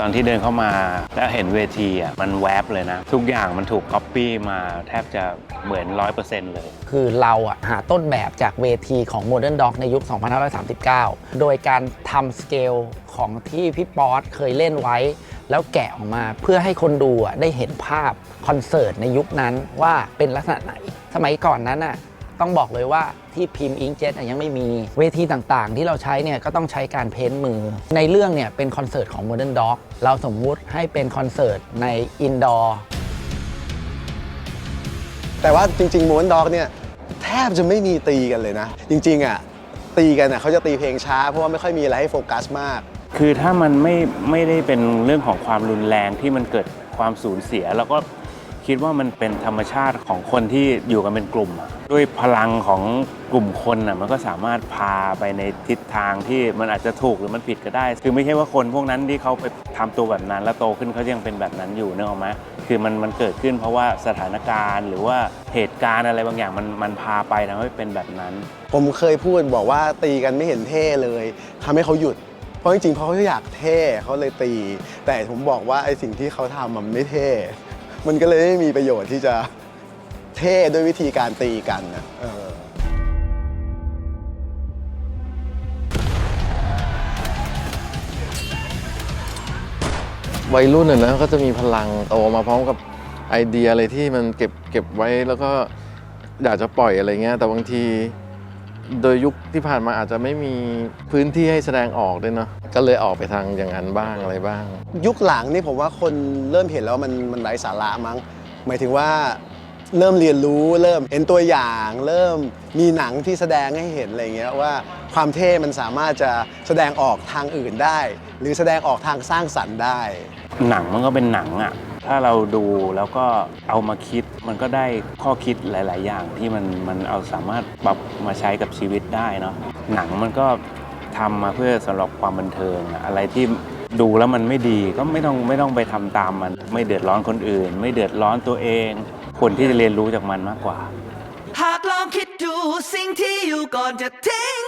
ตอนที่เดินเข้ามาแล้วเห็นเวทีอะมันแวบเลยนะ ทุกอย่างมันถูกก๊อปปี้มาแทบจะเหมือน 100%เลย คือเราอะหาต้นแบบจากเวทีของ Modern Dog ในยุค 2539 โดยการทำสเกลของที่พี่ป๊อตเคยเล่นไว้ แล้วแกะออกมาเพื่อให้คนดูอะได้เห็นภาพคอนเสิร์ตในยุคนั้นว่าเป็นลักษณะไหน สมัยก่อนนั้นอะ ต้องบอกเลยว่าที่พิมพ์อิงเจ็ตยังไม่มีเวทีต่างๆ ที่เราใช้เนี่ยก็ต้องใช้การเพ้นท์มือ ในเรื่องเนี่ยเป็นคอนเสิร์ตของ Modern Dog เราสมมุติให้เป็นคอนเสิร์ตในอินดอร์แต่ว่าจริงๆม้วนด็อกเนี่ยแทบจะไม่มีตีกันเลยนะ จริงๆอะตีกันอะเขาจะตีเพลงช้า เพราะว่าไม่ค่อยมีอะไรให้โฟกัสมาก คือถ้ามันไม่ไม่ได้เป็นเรื่องของความรุนแรงที่มันเกิดความสูญเสียแล้วก็ คิดว่ามันเป็นธรรมชาติของคนที่อยู่กันเป็นกลุ่ม ด้วยพลังของกลุ่มคนอะมันก็สามารถพาไปในทิศทางที่มันอาจจะถูกหรือมันผิดก็ได้ คือไม่ใช่ว่าคนพวกนั้นที่เขาไปทำตัวแบบนั้น แล้วโตขึ้นเขายังเป็นแบบนั้นอยู่เนออกไหมคือมันมันเกิดขึ้นเพราะว่าสถานการณ์หรือว่าเหตุการณ์อะไรบางอย่างมันมันพาไปทำให้เป็นแบบนั้น ผมเคยพูดบอกว่าตีกันไม่เห็นเท่เลยทำให้เขาหยุดเพราะจริงๆเพราะเขาอยากเท่เขาเลยตี แต่ผมบอกว่าไอ้สิ่งที่เขาทำมันไม่เท่ มันก็เลยไม่มีประโยชน์ที่จะเท่ด้วยวิธีการตีกันนะเออวัยรุ่นน่ะนะก็จะมีพลังโตมาพร้อมกับไอเดียอะไรที่มันเก็บเก็บไว้แล้วก็อยากจะปล่อยอะไรเงี้ยแต่บางที โดยยุคที่ผ่านมาอาจจะไม่มีพื้นที่ให้แสดงออกด้วยเนาะก็เลยออกไปทางอย่างนั้นบ้างอะไรบ้าง ยุคหลังนี่ผมว่าคนเริ่มเห็นแล้วมันมันไร้สาระมั้ง หมายถึงว่าเริ่มเรียนรู้เริ่มเห็นตัวอย่าง เริ่มมีหนังที่แสดงให้เห็นอะไรเงี้ยว่าความเท่มันสามารถจะแสดงออกทางอื่นได้ หรือแสดงออกทางสร้างสรรค์ได้ หนังมันก็เป็นหนังอะ ถ้าเราดูแล้วก็เอามาคิดมันก็ได้ข้อคิดหลาย ๆ อย่างที่มันมันเอาสามารถปรับมาใช้กับชีวิตได้เนาะหนังมันก็ทำมาเพื่อสำหรับความบันเทิงอะอะไรที่ดูแล้วมันไม่ดีก็ไม่ต้องไม่ต้องไปทำตามมัน ไม่เดือดร้อนคนอื่น ไม่เดือดร้อนตัวเองควรที่จะเรียนรู้จากมันมากกว่า หากลองคิดดูสิ่งที่อยู่ก่อนจะทิ้ง